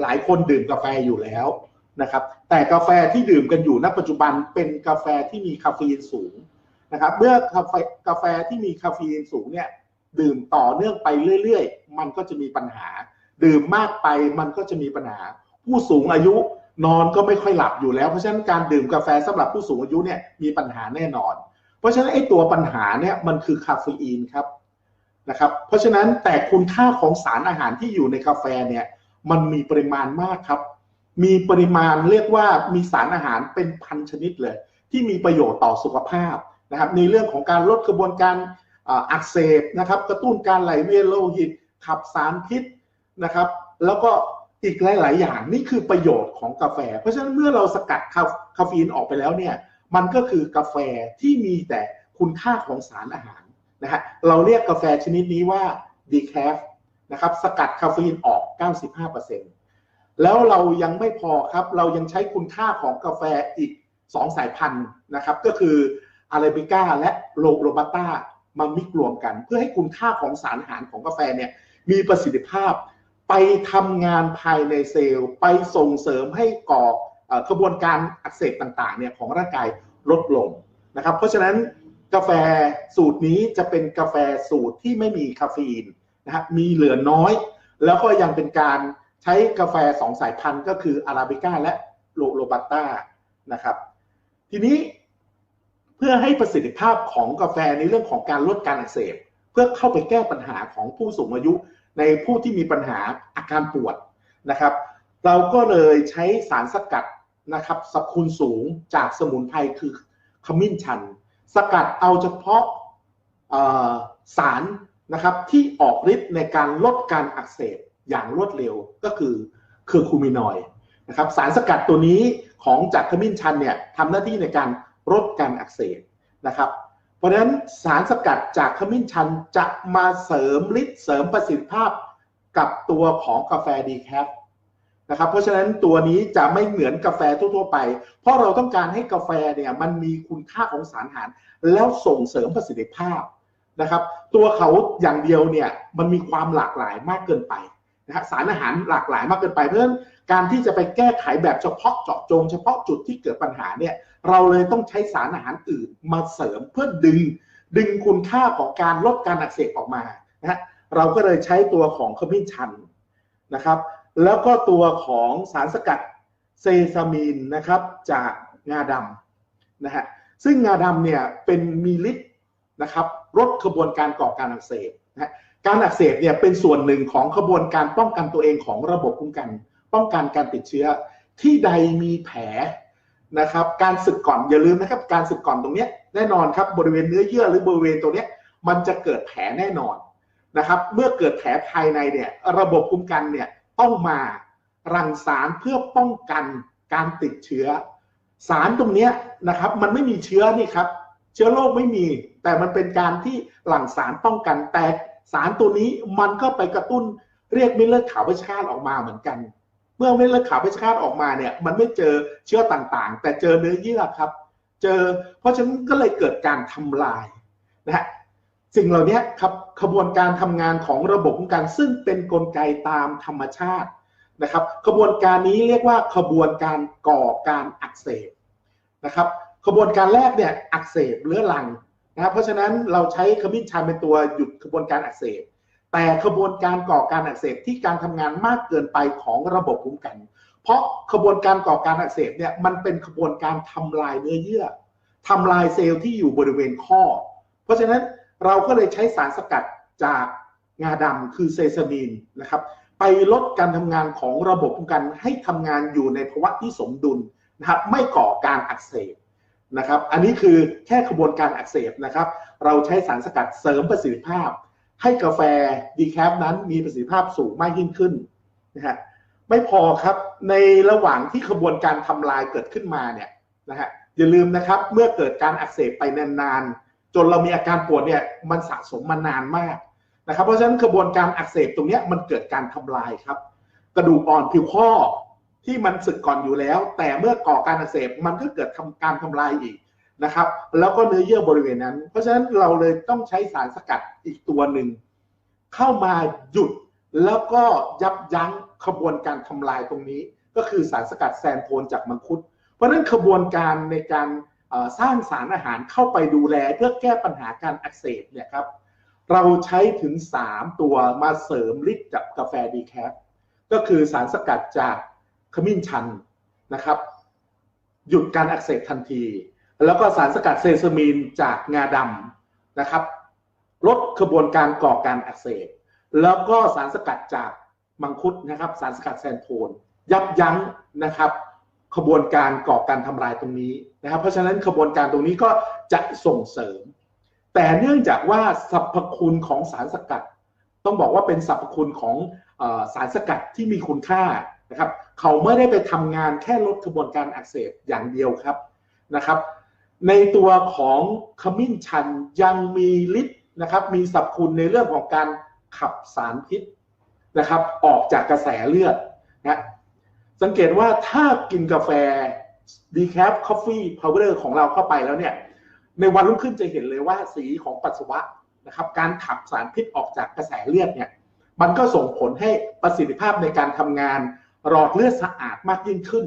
หลายคนดื่มกาแฟอยู่แล้วนะครับแต่กาแฟที่ดื่มกันอยู่ณปัจจุบันเป็นกาแฟที่มีคาเฟอีนสูงนะครับเมื่อกาแฟกาแฟที่มีคาเฟอีนสูงเนี่ยดื่มต่อเนื่องไปเรื่อยๆ มันก็จะมีปัญหา ดื่มมากไปมันก็จะมีปัญหา ผู้สูงอายุนอนก็ไม่ค่อยหลับอยู่แล้ว เพราะฉะนั้นการดื่มกาแฟสำหรับผู้สูงอายุเนี่ยมีปัญหาแน่นอน เพราะฉะนั้นไอ้ตัวปัญหาเนี่ยมันคือคาเฟอีนครับนะครับเพราะฉะนั้นแต่คุณค่าของสารอาหารที่อยู่ในกาแฟเนี่ย มันมีปริมาณมากครับ มีปริมาณเรียกว่ามีสารอาหารเป็นพันชนิดเลย ที่มีประโยชน์ต่อสุขภาพนะครับ ในเรื่องของการลดกระบวนการอักเสบนะครับ กระตุ้นการไหลเวียนโลหิต ขับสารพิษนะครับ แล้วก็อีกหลาย ๆ อย่างนี่คือประโยชน์ของกาแฟ เพราะฉะนั้นเมื่อเราสกัดคาเฟอีนออกไปแล้วเนี่ย มันก็คือกาแฟที่มีแต่คุณค่าของสารอาหารนะฮะ เราเรียกกาแฟชนิดนี้ว่าดีแคฟ นะครับสกัดคาเฟอีนออก 95%แล้วเรายังไม่พอครับ เรายังใช้คุณค่าของกาแฟอีก 2 สายพันธุ์นะครับ ก็คืออาราบิก้าและโลโรบัตตามามิกรวมกัน เพื่อให้คุณค่าของสารอาหารของกาแฟเนี่ยมีประสิทธิภาพ ไปทำงานภายในเซลล์ ไปส่งเสริมให้ก่อกระบวนการอักเสบต่างๆเนี่ยของร่างกายลดลงนะครับ เพราะฉะนั้นกาแฟสูตรนี้จะเป็นกาแฟสูตรที่ไม่มีคาเฟอีน นะครับมีเหลือน้อย แล้วก็ยังเป็นการใช้กาแฟสองสายพันธุ์ก็คืออาราบิก้าและโลโรบัตตานะครับ ทีนี้เพื่อให้ประสิทธิภาพของกาแฟในเรื่องของการลดการอักเสบ เพื่อเข้าไปแก้ปัญหาของผู้สูงอายุ ในผู้ที่มีปัญหาอาการปวดนะครับ เราก็เลยใช้สารสกัดนะครับสรรพคุณสูงจากสมุนไพรคือขมิ้นชัน สกัดเอาเฉพาะสาร นะครับที่ออกฤทธิ์ในการลดการอักเสบอย่างรวดเร็วก็คือคือคูมินอยนะครับสารสกัดตัวนี้ของจากขมิ้นชันเนี่ยทำหน้าที่ในการลดการอักเสบนะครับ เพราะฉะนั้นสารสกัดจากขมิ้นชันจะมาเสริมฤทธิ์เสริมประสิทธิภาพกับตัวของกาแฟดีแคปนะครับเพราะฉะนั้นตัวนี้จะไม่เหมือนกาแฟทั่วๆไป เพราะเราต้องการให้กาแฟเนี่ยมันมีคุณค่าของสารอาหาร แล้วส่งเสริมประสิทธิภาพ นะครับ ตัวเขาอย่างเดียวเนี่ยมันมีความหลากหลายมากเกินไปนะฮะสารอาหารหลากหลายมากเกินไปเพราะฉะนั้นการที่จะไปแก้ไขแบบเฉพาะเจาะจง เฉพาะจุดที่เกิดปัญหาเนี่ยเราเลยต้องใช้สารอาหารอื่นมาเสริมเพื่อดึง ดึงคุณค่าของการลดการอักเสบออกมานะฮะเราก็เลยใช้ตัวของขมิ้นชันนะครับ แล้วก็ตัวของสารสกัดเซซามีนนะครับจากงาดำนะฮะซึ่งงาดำเนี่ยเป็นมีฤทธิ์ นะครับลดขบวนการก่อการอักเสบนะการอักเสบเนี่ยเป็นส่วนหนึ่งของขบวนการป้องกันตัวเองของระบบคุ้มกัน ป้องกันการติดเชื้อที่ใดมีแผลนะครับ การสึกก่อนอย่าลืมนะครับ การสึกก่อนตรงนี้แน่นอนครับบริเวณเนื้อเยื่อหรือบริเวณตรงนี้มันจะเกิดแผลแน่นอนนะครับ เมื่อเกิดแผลภายในเนี่ยระบบคุ้มกันเนี่ยต้องมารังสารเพื่อป้องกันการติดเชื้อ สารตรงนี้นะครับ มันไม่มีเชื้อนี่ครับ เชื้อโรคไม่มี แต่มันเป็นการที่หลั่งสารป้องกัน แต่สารตัวนี้มันก็ไปกระตุ้นเรียกเม็ดเลือดขาวเพชฌฆาตออกมาเหมือนกัน เมื่อเม็ดเลือดขาวเพชฌฆาตออกมาเนี่ย มันไม่เจอเชื้อต่างๆ แต่เจอเนื้อเยื่อครับ เจอ เพราะฉะนั้นก็เลยเกิดการทำลายนะฮะสิ่งเหล่านี้ครับขบวนการทำงานของระบบการซึ่งเป็นนกลไกตามธรรมชาตินะครับขบวนการนี้เรียกว่าขบวนการก่อการอักเสบนะครับขบวนการแรกเนี่ยอักเสบเรื้อรัง นะเพราะฉะนั้นเราใช้ขมิ้นชันเป็นตัวหยุดขบวนการอักเสบ แต่ขบวนการก่อการอักเสบที่การทำงานมากเกินไปของระบบภูมิคุ้มกัน เพราะขบวนการก่อการอักเสบเนี่ยมันเป็นขบวนการทำลายเนื้อเยื่อทำลายเซลล์ที่อยู่บริเวณข้อ เพราะฉะนั้นเราก็เลยใช้สารสกัดจากงาดำคือเซซามีนนะครับ ไปลดการทำงานของระบบภูมิคุ้มกันให้ทำงานอยู่ในภาวะที่สมดุลนะครับไม่ก่อการอักเสบ นะครับ อันนี้คือแค่ขบวนการอักเสบนะครับ เราใช้สารสกัดเสริมประสิทธิภาพ ให้กาแฟดีแคปนั้นมีประสิทธิภาพสูงมากยิ่งขึ้นนะฮะไม่พอครับในระหว่างที่ขบวนการทำลายเกิดขึ้นมาเนี่ยนะฮะอย่าลืมนะครับเมื่อเกิดการอักเสบไปนานๆจนเรามีอาการปวดเนี่ยมันสะสมมานานมากนะครับ เพราะฉะนั้นกระบวนการอักเสบตรงนี้มันเกิดการทำลายครับ กระดูกอ่อนผิวข้อ ที่มันสึกก่อนอยู่แล้ว แต่เมื่อก่อการอักเสบมันก็เกิดทำการทำลายอีกนะครับ แล้วก็เนื้อเยื่อบริเวณนั้น เพราะฉะนั้นเราเลยต้องใช้สารสกัดอีกตัวหนึ่ง เข้ามาหยุดแล้วก็ยับยั้งขบวนการทำลายตรงนี้ ก็คือสารสกัดแซนโทนจากมังคุด เพราะฉะนั้นขบวนการในการสร้างสารอาหารเข้าไปดูแลเพื่อแก้ปัญหาการอักเสบเนี่ยครับเราใช้ถึง 3 ตัวมาเสริมฤทธิ์กับกาแฟดีแคปก็คือสารสกัดจาก ขมิ้นชันนะครับ หยุดการอักเสบทันที แล้วก็สารสกัดเซซามีนจากงาดำนะครับ ลดกระบวนการก่อการอักเสบแล้วก็สารสกัดจากมังคุดนะครับ สารสกัดแซนโทน ยับยั้งนะครับขบวนการก่อการทำลายตรงนี้นะครับ เพราะฉะนั้นขบวนการตรงนี้ก็จะส่งเสริม แต่เนื่องจากว่าสรรพคุณของสารสกัด ต้องบอกว่าเป็นสรรพคุณของอสารสกัดที่มีคุณค่า นะครับเขาไม่ได้ไปทำงานแค่ลดกระบวนการอักเสบอย่างเดียวครับนะครับ ในตัวของขมิ้นชันยังมีฤทธิ์นะครับมีสรรพคุณในเรื่องของการขับสารพิษนะครับ ออกจากกระแสเลือดนะสังเกตว่าถ้ากินกาแฟดีแคฟคอฟฟี่พาวเวอร์ของเราเข้าไปแล้วเนี่ยในวันรุ่งขึ้นจะเห็นเลยว่าสีของปัสสาวะนะครับ การขับสารพิษออกจากกระแสเลือดเนี่ยมันก็ส่งผลให้ประสิทธิภาพในการทำงาน หลอดเลือดสะอาดมากยิ่งขึ้น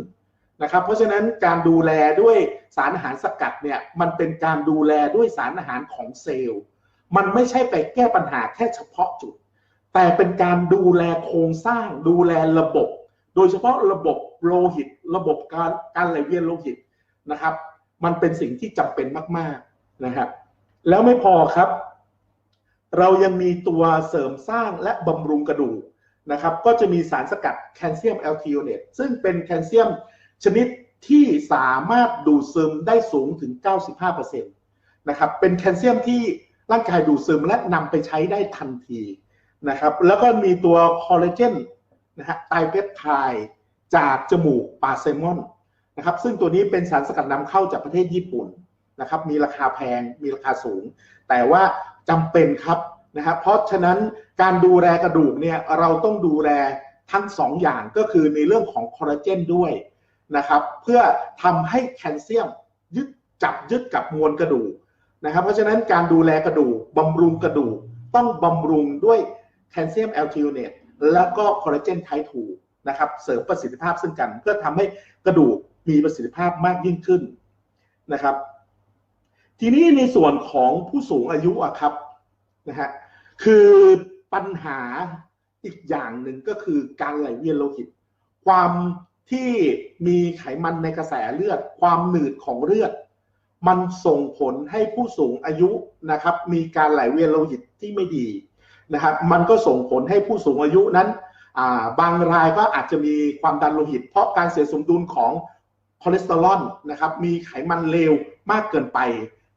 นะครับ เพราะฉะนั้นการดูแลด้วยสารอาหารสกัดเนี่ยมันเป็นการดูแลด้วยสารอาหารของเซลล์ มันไม่ใช่ไปแก้ปัญหาแค่เฉพาะจุด แต่เป็นการดูแลโครงสร้าง ดูแลระบบ โดยเฉพาะระบบโลหิต ระบบการการไหลเวียนโลหิตนะครับ มันเป็นสิ่งที่จำเป็นมากๆนะครับ แล้วไม่พอครับ เรายังมีตัวเสริมสร้างและบำรุงกระดูก นะครับก็จะมีสารสกัดแคลเซียมแอลทิโอเนตซึ่งเป็นแคลเซียมชนิดที่สามารถดูดซึมได้สูงถึง 95%นะครับเป็นแคลเซียมที่ร่างกายดูดซึมและนำไปใช้ได้ทันทีนะครับแล้วก็มีตัวคอลลาเจนนะฮะไตเปปไทด์จากจมูกปลาไซมอนนะครับซึ่งตัวนี้เป็นสารสกัดนำเข้าจากประเทศญี่ปุ่นนะครับมีราคาแพงมีราคาสูง แต่ว่าจำเป็นครับ นะครับเพราะฉะนั้นการดูแลกระดูกเนี่ยเราต้องดูแลทั้งสองอย่างก็คือในเรื่องของคอลลาเจนด้วยนะครับเพื่อทำให้แคลเซียมยึดจับยึดกับมวลกระดูกนะครับเพราะฉะนั้นการดูแลกระดูกบำรุงกระดูกต้องบำรุงด้วยแคลเซียมแอลทิโอเนตแล้วก็คอลลาเจนไททูนะครับเสริมประสิทธิภาพซึ่งกัน เพื่อทำให้กระดูกมีประสิทธิภาพมากยิ่งขึ้นนะครับ ทีนี้ในส่วนของผู้สูงอายุอะครับนะฮะ คือปัญหาอีกอย่างหนึ่งก็คือการไหลเวียนโลหิต ความที่มีไขมันในกระแสเลือด ความหนืดของเลือด มันส่งผลให้ผู้สูงอายุนะครับ มีการไหลเวียนโลหิตที่ไม่ดีนะครับ มันก็ส่งผลให้ผู้สูงอายุนั้นบางรายก็อาจจะมีความดันโลหิต เพราะการเสียสมดุลของคอเลสเตอรอลนะครับ มีไขมันเลวมากเกินไป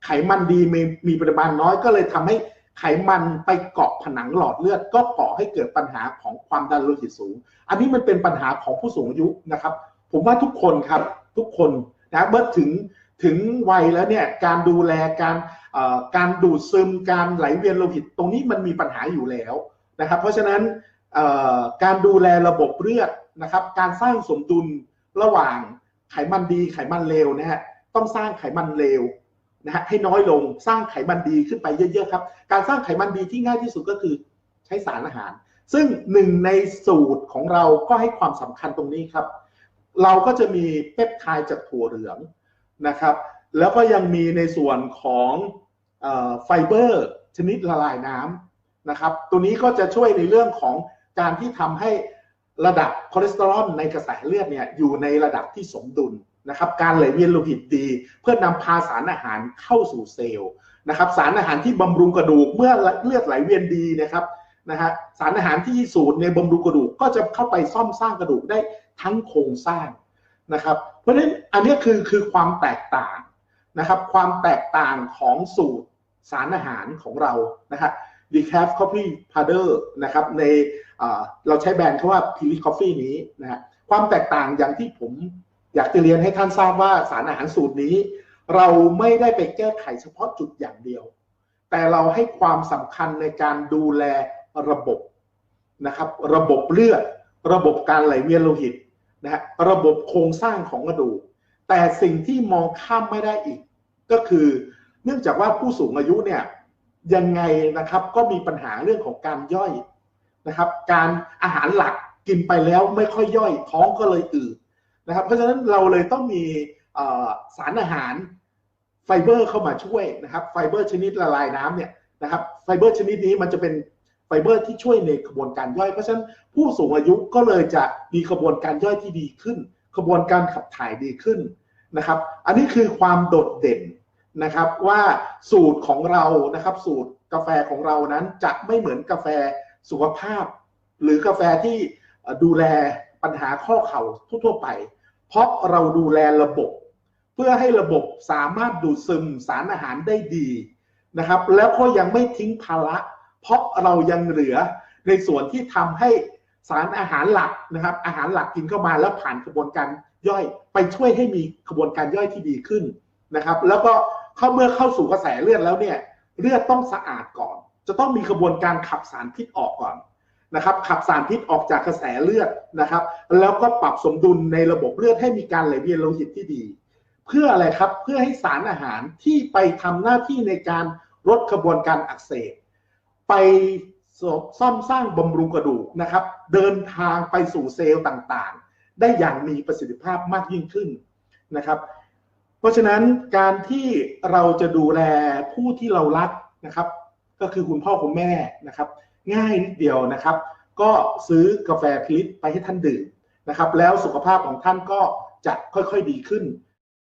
ไขมันดีมีมีปริมาณน้อยก็เลยทำให้ ไขมันไปเกาะผนังหลอดเลือด ก็ก่อให้เกิดปัญหาของความดันโลหิตสูง อันนี้มันเป็นปัญหาของผู้สูงอายุนะครับ ผมว่าทุกคนครับทุกคนนะเมื่อถึงถึงวัยแล้วเนี่ยการดูแลการการดูดซึมการไหลเวียนโลหิตตรงนี้มันมีปัญหาอยู่แล้วนะครับ เพราะฉะนั้นการดูแลระบบเลือดนะครับ การสร้างสมดุลระหว่างไขมันดีไขมันเลวนะฮะต้องสร้างไขมันเลว นะฮะให้น้อยลงสร้างไขมันดีขึ้นไปเยอะๆครับ การสร้างไขมันดีที่ง่ายที่สุดก็คือใช้สารอาหาร ซึ่งหนึ่งในสูตรของเราก็ให้ความสำคัญตรงนี้ครับ เราก็จะมีเปปไทด์จากถั่วเหลืองนะครับ แล้วก็ยังมีในส่วนของไฟเบอร์ชนิดละลายน้ำนะครับ ตัวนี้ก็จะช่วยในเรื่องของการที่ทำให้ ระดับคอเลสเตอรอลในกระแสเลือดเนี่ยอยู่ในระดับที่สมดุลนะครับการไหลเวียนโลหิตดี เพื่อนำพาสารอาหารเข้าสู่เซลล์นะครับสารอาหารที่บำรุงกระดูกเมื่อเลือดไหลเวียนดีนะครับนะฮะสารอาหารที่สูตรในบำรุงกระดูกก็จะเข้าไปซ่อมสร้างกระดูกได้ทั้งโครงสร้างนะครับ เพราะฉะนั้นอันนี้คือคือความแตกต่างนะครับ ความแตกต่างของสูตรสารอาหารของเรานะครับ decaf coffee powder นะครับในเราใช้แบรนด์เขาว่า p ี coffee นี้นะฮะความแตกต่างอย่างที่ผมอยากจะเรียนให้ท่านทราบว่าสารอาหารสูตรนี้ เราไม่ได้ไปแก้ไขเฉพาะจุดอย่างเดียว แต่เราให้ความสำคัญในการดูแลระบบนะครับระบบเลือดระบบการไหลเวียนโลหิตนะฮะระบบโครงสร้างของกระดูกแต่สิ่งที่มองข้ามไม่ได้อีก ก็คือ เนื่องจากว่าผู้สูงอายุเนี่ย ยังไงนะครับก็มีปัญหาเรื่องของการย่อยนะครับ การอาหารหลักกินไปแล้วไม่ค่อยย่อยท้องก็เลยอืดนะครับ เพราะฉะนั้นเราเลยต้องมีสารอาหารไฟเบอร์เข้ามาช่วยนะครับ ไฟเบอร์ชนิดละลายน้ำเนี่ยนะครับ ไฟเบอร์ชนิดนี้มันจะเป็นไฟเบอร์ที่ช่วยในกระบวนการย่อย เพราะฉะนั้นผู้สูงอายุก็เลยจะมีกระบวนการย่อยที่ดีขึ้นกระบวนการขับถ่ายดีขึ้นนะครับ อันนี้คือความโดดเด่น นะครับว่าสูตรของเรานะครับ สูตรกาแฟของเรานั้นจะไม่เหมือนกาแฟสุขภาพ หรือกาแฟที่ดูแลปัญหาข้อเข่าทั่วไป เพราะเราดูแลระบบ เพื่อให้ระบบสามารถดูดซึมสารอาหารได้ดีนะครับ แล้วก็ยังไม่ทิ้งภาระ เพราะเรายังเหลือในส่วนที่ทำให้สารอาหารหลักนะครับ อาหารหลักกินเข้ามาแล้วผ่านกระบวนการย่อย ไปช่วยให้มีกระบวนการย่อยที่ดีขึ้นนะครับ แล้วก็ เข้าเมื่อเข้าสู่กระแสเลือดแล้วเนี่ย เลือดต้องสะอาดก่อน จะต้องมีกระบวนการขับสารพิษออกก่อนนะครับ ขับสารพิษออกจากกระแสเลือดนะครับ แล้วก็ปรับสมดุลในระบบเลือดให้มีการไหลเวียนโลหิตที่ดี เพื่ออะไรครับเพื่อให้สารอาหารที่ไปทำหน้าที่ในการลดกระบวนการอักเสบไปซ่อมสร้างบำรุงกระดูกนะครับ เดินทางไปสู่เซลล์ต่างๆ ได้อย่างมีประสิทธิภาพมากยิ่งขึ้นนะครับ เพราะฉะนั้นการที่เราจะดูแลผู้ที่เรารักนะครับ ก็คือคุณพ่อคุณแม่นะครับ ง่ายนิดเดียวนะครับ ก็ซื้อกาแฟพลิตไปให้ท่านดื่มนะครับ แล้วสุขภาพของท่านก็จะค่อยๆดีขึ้น